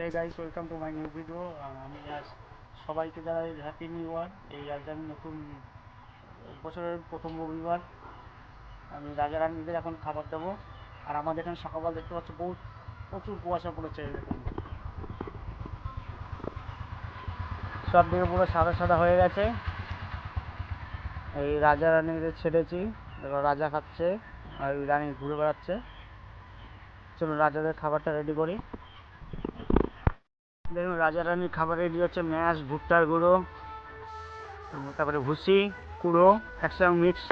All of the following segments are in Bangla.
Guys, welcome to my new video. আহ, আমি আজ সবাইকে জানাই হ্যাপি নিউ ইয়ার এই আজ আমি নতুন বছরের প্রথম রবিবার। আমি রাজা রানীদের এখন খাবার দেবো। আর আমাদের এখানে সকালবেলা দেখতে পাচ্ছ বহুত প্রচুর কুয়াশা পড়েছে দেখুন। সব দিকে পুরো সাদা সাদা হয়ে গেছে। এই রাজা রানীদের ছেড়েছি। রাজা খাচ্ছে আর রানী ঘুরে বেড়াচ্ছে। চলো রাজাদের খাবারটা রেডি করি। দেখুন, রাজা রানীর খাবার রেডি হচ্ছে ম্যাশ, ভুট্টার গুঁড়ো, তারপরে ভুসি, কুড়ো, একসঙ্গে মিক্স।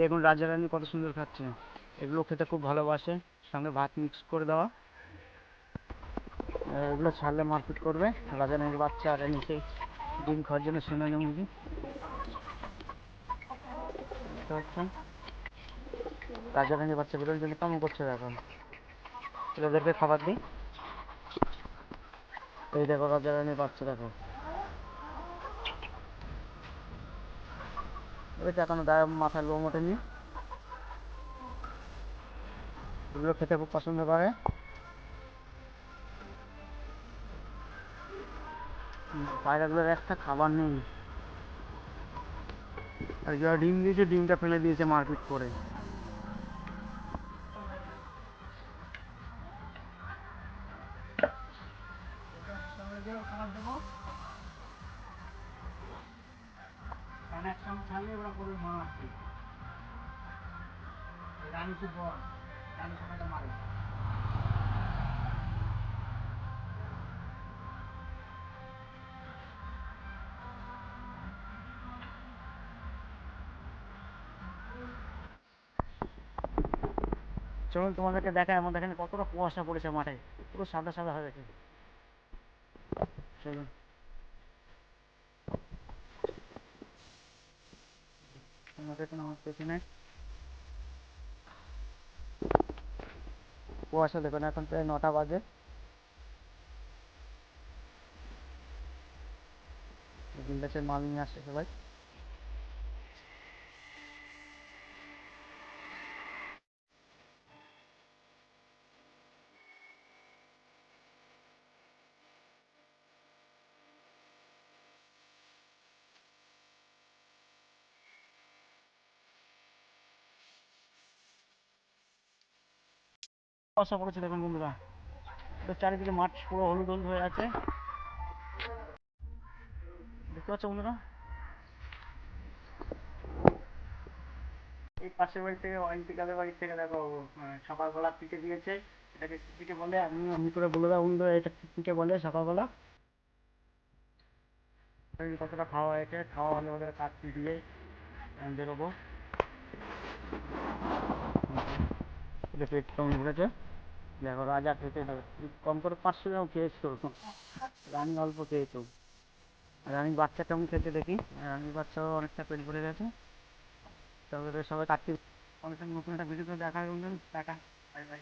দেখুন, রাজা রানী কত সুন্দর খাচ্ছে। এগুলো খেতে খুব ভালোবাসে। সঙ্গে ভাত মিক্স করে দেওয়া। এগুলো ছাড়লে মারপিট করবে। রাজা রানীর বাচ্চা আর নিচে ডিম খাওয়ার জন্য শুনে মুরগি। রাজা রানীর বাচ্চা বেরোনোর জন্য কেমন করছে এখন? এদেরকে খাবার দিই। এই দেখো রাজা রানীর বাচ্চা দেখো। গায়ে মাথায় লোম ওঠেনি। এগুলো খেতে খুব পছন্দ করে। পায়রাগুলোর একটা খাবার নেই। আর যারা ডিম দিয়েছে, ডিমটা ফেলে দিয়েছে মারপিট করে। খাবার দেবো। ওরা করে মারছে রানী রানী মারে। চলুন তোমাদেরকে দেখায় আমাদের এখানে কতটা কুয়াশা পড়েছে মাঠে। পুরো সাদা সাদা হয়ে গেছে। চলুন তোমাদের এখানে আমার পেছনে কুয়াশা দেখুন এখন প্রায় নটা বাজে বিন্দাসের মাল নিয়ে আসছে সবাই কুয়াশা পড়েছে দেখুন বন্ধুরা। তো চারিদিকে মাঠ পুরো হলুদ হলুদ হয়ে আছে। দেখতে পাচ্ছ বন্ধুরা? এই পাশের বাড়ি থেকে অলিম্পিকাদের বাড়ি থেকে দেখো আহ, সকালবেলা পিঠে দিয়েছে। এটাকে পিঠে বলে? আমি আমি করে বলে দাও বন্ধুরা এটা পিঠে বলে সকালবেলা? কতটা খাওয়া হয়েছে? খাওয়া হলে ওদের কাজ দিয়ে বেরোবো। পেট কেমন ভরেছে। দেখো, রাজা খেতে হবে। কম করে পাঁচশো গ্রাম খেয়েছো রানী অল্প খেয়েছো রানী বাচ্চা কেমন খেতে দেখি? রানীর বাচ্চাও অনেকটা পেট ভরে গেছে। তবে সবাই কাটতে অনেকটা নতুন একটা ভিডিও দেখা টাটা বাই বাই